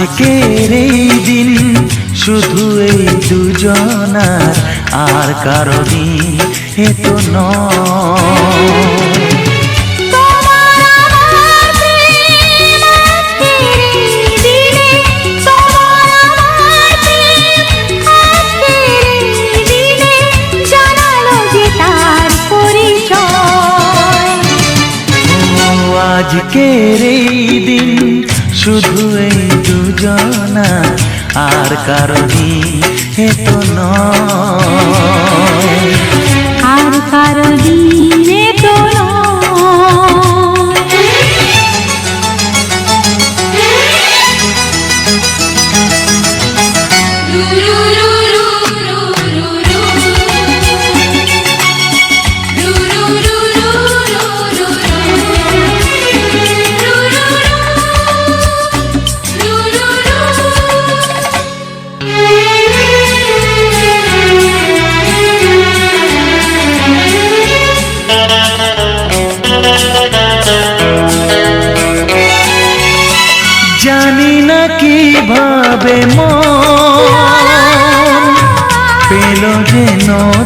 আজকের এই দিন শুধু এই দুজনার আর কারও দিন এ তো নয়। আজকের এই দিনে শুধু এই দুজনা আর কারণ এত নয়।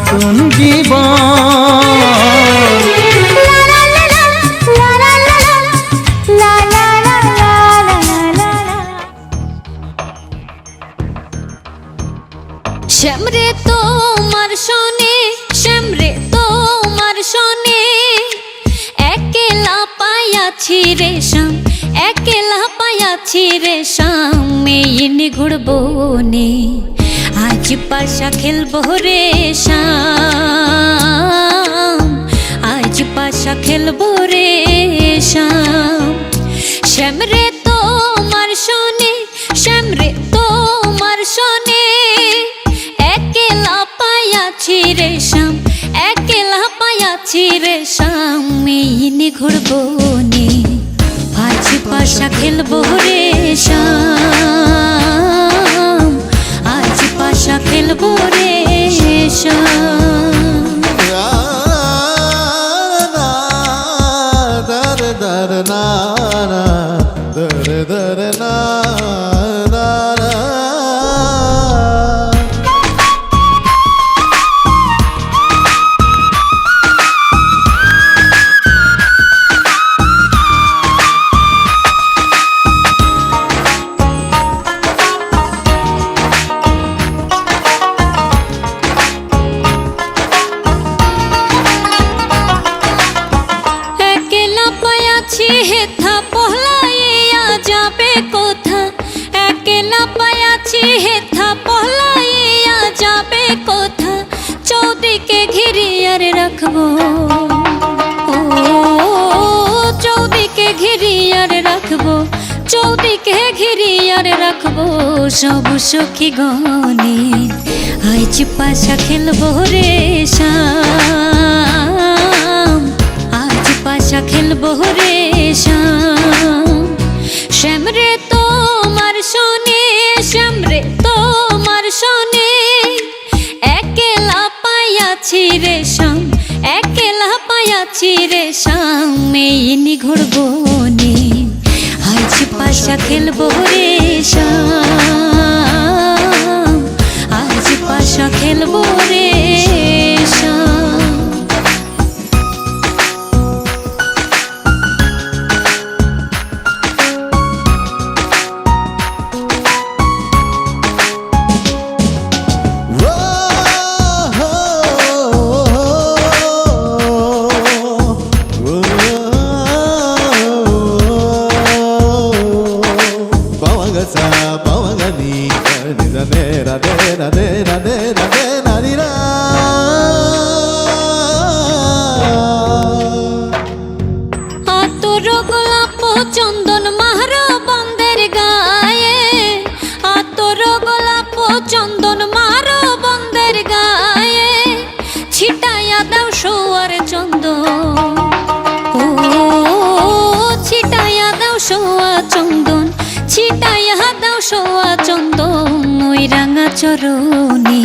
নতুন জীবন। শ্যামরে তোমার শোনে, শ্যামরে তোমার শোনে। একেলা পায়াছি রে শাম একেলা পায়াছি রে শাম মেয়ে আজ পাশা খেলব রে শাম আজ পাশা খেলব রে শাম শ্যামরে তোমার শোনে শ্যামরে তোমার শোনে। একেলা পায়াছি রে শাম একেলা পায়াছি রে শাম মেইনে ঘুরবো নে, আজ পাশা খেলব রে শাম পাশা খেলব রে দর দর না দর দর না চৌদিকে ঘিরিয়ার রাখব সব সখী গনে। আইজ পাশা খেলব রে শাম আজ পাশা খেলব রে শাম শ্যামরে তোমার শোনে শ্যামরে তোমার শোনে। একেলা পায়াছি রে শাম একেলা পায়াছি রে শাম মেইনি ঘুরবো পাশা খেলব রে শাম పవగని నిజ నేర నేర నేర. চরণে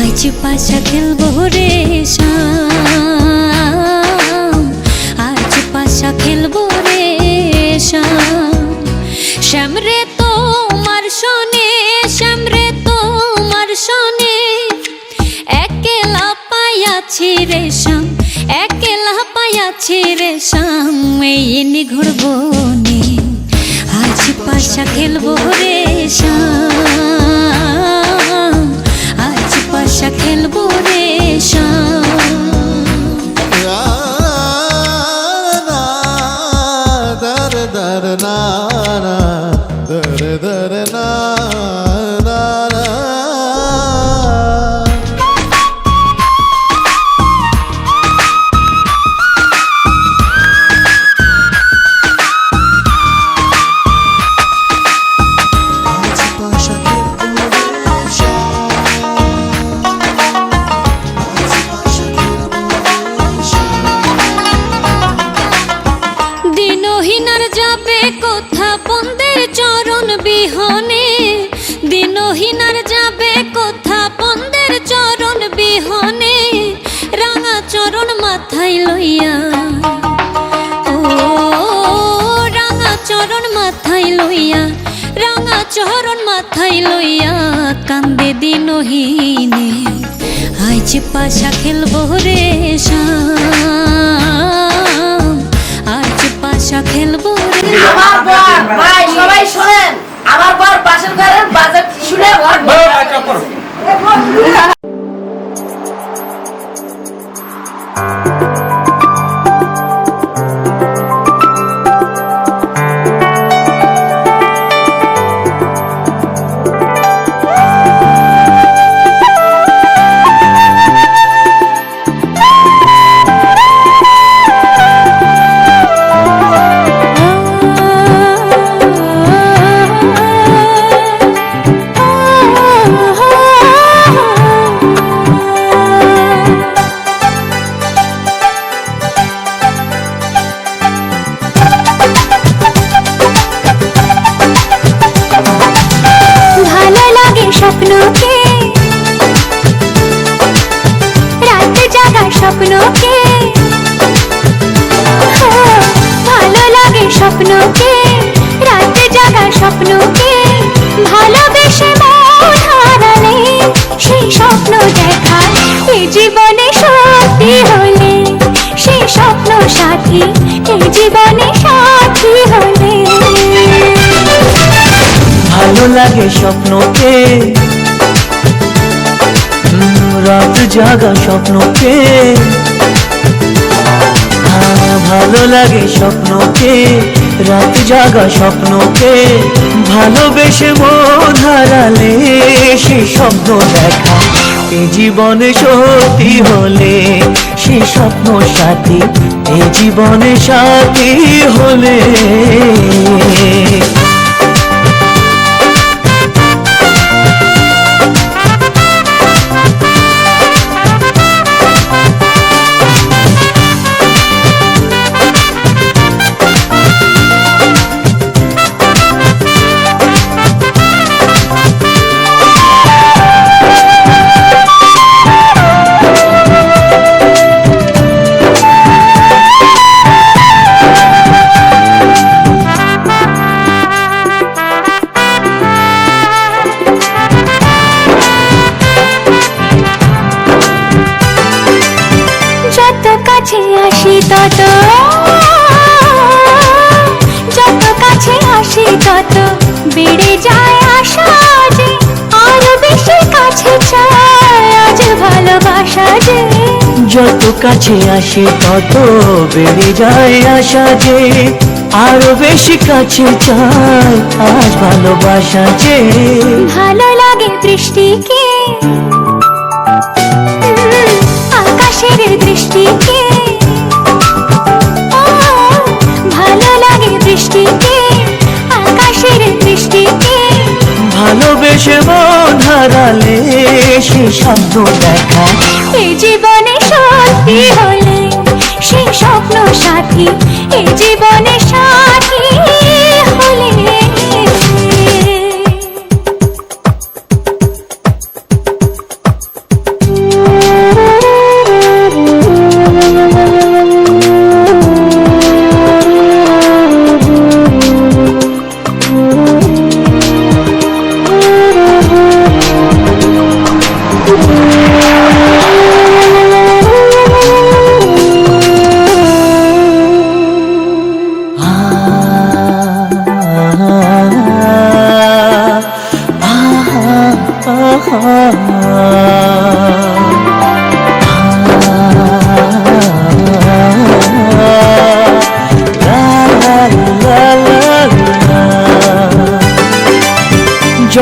আজ পাশা খেলব রে শাম আজ পাশা খেলব রে শ্যাম। শ্যাম রে তোমার শোনে, শ্যাম রে তোমার শোনে। একেলা পায়াছি রে শ্যাম, একেলা পায়াছি রে শ্যাম। এই নিঘুরবো নে, আজ পাশা খেলব রে শ্যাম। লইয়া। ও রাঙা চরণ মাথায় লইয়া রাঙা চরণ মাথায় লইয়া কান্দে দিনহীনে আইজ পাশা খেলব রে শাম আজ পাশা খেলব রে ভাই সবাই শোনেন আমার বর পাশের ঘরের বাজার শুনে ঘর লাগে স্বপ্নকে। রাত জাগা স্বপ্নকে। হ্যাঁ, ভালো লাগে স্বপ্নকে রাত জাগা স্বপ্নকে। ভালোবেসে মন হারালে সে স্বপ্ন দেখা এ জীবনে সত্যি হলে সে স্বপ্ন সাথী এ জীবনে সাথী হলে। বেড়ে যায় আশা যে আরও বেশি কাছে চায় আজ ভালোবাসা যে। যত কাছে আসে তত বেড়ে যায় আশা যে আরও বেশি কাছে চাই আজ ভালোবাসা যে। ভালো লাগে বৃষ্টিকে আকাশের দৃষ্টিকে। হারালে সে শব্দ দেখা। এই জীবনে সত্যি হলে সেই স্বপ্ন সাথী এই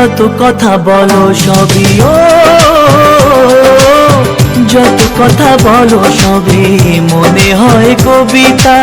যত কথা বলো সবই ও যত কথা বলো সবই মনে হয় কবিতা।